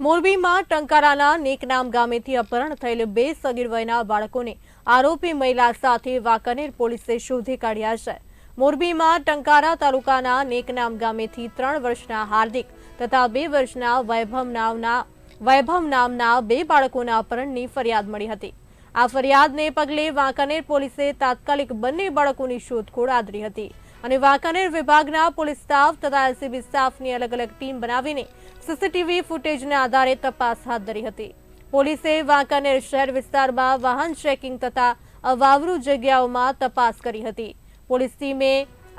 મોરબીમાં ટંકારાના નેકનામ ગામેથી અપહરણ થયેલ બે સગીર વયના બાળકોને આરોપી મહિલા સાથે વાંકાનેર પોલીસે શોધી કાઢ્યા છે. મોરબીમાં ટંકારા તાલુકાના નેકનામ ગામેથી ત્રણ વર્ષના હાર્દિક તથા બે વર્ષના વૈભવ નામના વૈભવ નામના બે બાળકોના અપહરણની ફરિયાદ મળી હતી. આ ફરિયાદને પગલે વાંકાનેર પોલીસે તાત્કાલિક બંને બાળકોની શોધખોળ આદરી હતી. અને વાંકાનેર વિભાગના પોલીસ સ્ટાફ તથા એલસીબી સ્ટાફની અલગ અલગ ટીમ બનાવીને સીસીટીવી ફૂટેજના આધારે તપાસ હાથ ધરી હતી. પોલીસે વાંકાનેર શહેર વિસ્તારમાં વાહન ચેકિંગ તથા અવાવરૂ જગ્યાઓમાં તપાસ કરી હતી. પોલીસ ટીમે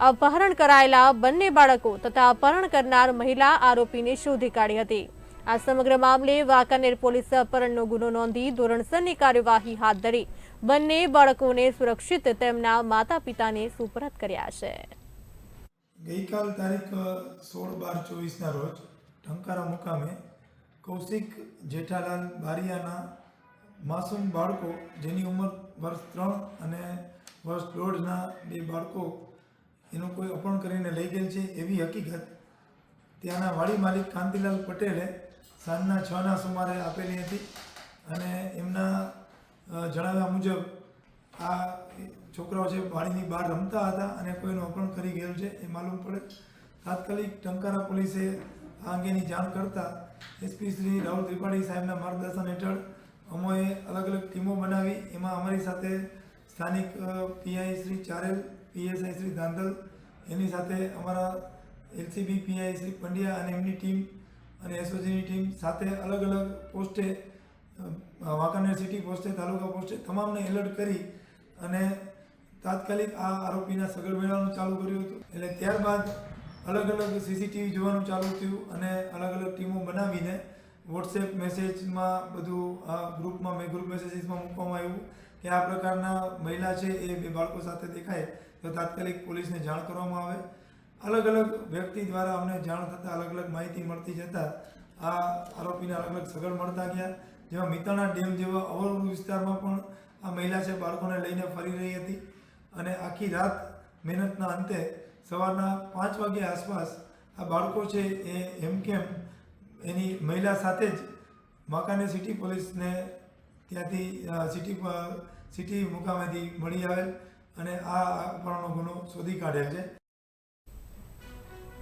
અપહરણ કરાયેલા બંને બાળકો તથા અપહરણ કરનાર મહિલા આરોપીને શોધી કાઢી હતી. આ સમગ્ર મામલે વાંકાનેર પોલીસે અપહરણનો ગુનો નોંધી ધોરણસરની કાર્યવાહી હાથ ધરી બંને બાળકોને સુરક્ષિત તેમના માતા પિતાને સુપરત કર્યા છે. ગઈકાલ તારીખ સોળ બાર ચોવીસના રોજ ટંકારા મુકામે કૌશિક જેઠાલાલ બારિયાના માસૂમ બાળકો, જેની ઉંમર વર્ષ ત્રણ અને વર્ષ દોઢના બે બાળકો, એનું કોઈ અપહરણ કરીને લઈ ગયેલ છે એવી હકીકત ત્યાંના વાડી માલિક કાંતિલાલ પટેલે સાંજના છના સુમારે આપેલી હતી અને એમના જણાવ્યા મુજબ આ છોકરાઓ છે પાણીની બહાર રમતા હતા અને કોઈનું અપહરણ કરી ગયેલું છે, એ માલુમ પડે. તાત્કાલિક ટંકારા પોલીસે આ અંગેની જાણ કરતા એસપી શ્રી રાહુલ ત્રિપાઠી સાહેબના માર્ગદર્શન હેઠળ અમોએ અલગ અલગ ટીમો બનાવી. એમાં અમારી સાથે સ્થાનિક પીઆઈ શ્રી ચારેલ, પીએસઆઈ શ્રી ધાંધલ, એની સાથે અમારા એલસીબી પીઆઈ શ્રી પંડ્યા અને એમની ટીમ અને એસઓજીની ટીમ સાથે અલગ અલગ પોસ્ટે વાંકાનેર સિટી પોસ્ટે, તાલુકા પોસ્ટે તમામને એલર્ટ કરી અને તાત્કાલિક આ આરોપીના સગળ મેળવવાનું ચાલુ કર્યું હતું. એટલે ત્યારબાદ અલગ અલગ સીસીટીવી જોવાનું ચાલુ થયું અને અલગ અલગ ટીમો બનાવીને વોટ્સએપ મેસેજમાં બધું, આ ગ્રુપમાં મેં ગ્રુપ મેસેજીસમાં મૂકવામાં આવ્યું કે આ પ્રકારના મહિલા છે એ બે બાળકો સાથે દેખાય તો તાત્કાલિક પોલીસને જાણ કરવામાં આવે. અલગ અલગ વ્યક્તિ દ્વારા અમને જાણ થતાં અલગ અલગ માહિતી મળતી જતાં આ આરોપીને અલગ અલગ સગળ મળતા ગયા. જેમાં મિતાણા ડેમ જેવા અવરુ વિસ્તારમાં પણ આ મહિલા છે બાળકોને લઈને ફરી રહી હતી. અને આખી રાત મહેનતના અંતે સવારના પાંચ વાગ્યા આસપાસ આ બાળકો છે એ એમ કેમ એની મહિલા સાથે જ માકાને સિટી પોલીસને ત્યાંથી સિટી સિટી મુકામેથી મળી આવેલ અને આ અપહરણનો ગુનો શોધી કાઢેલ છે.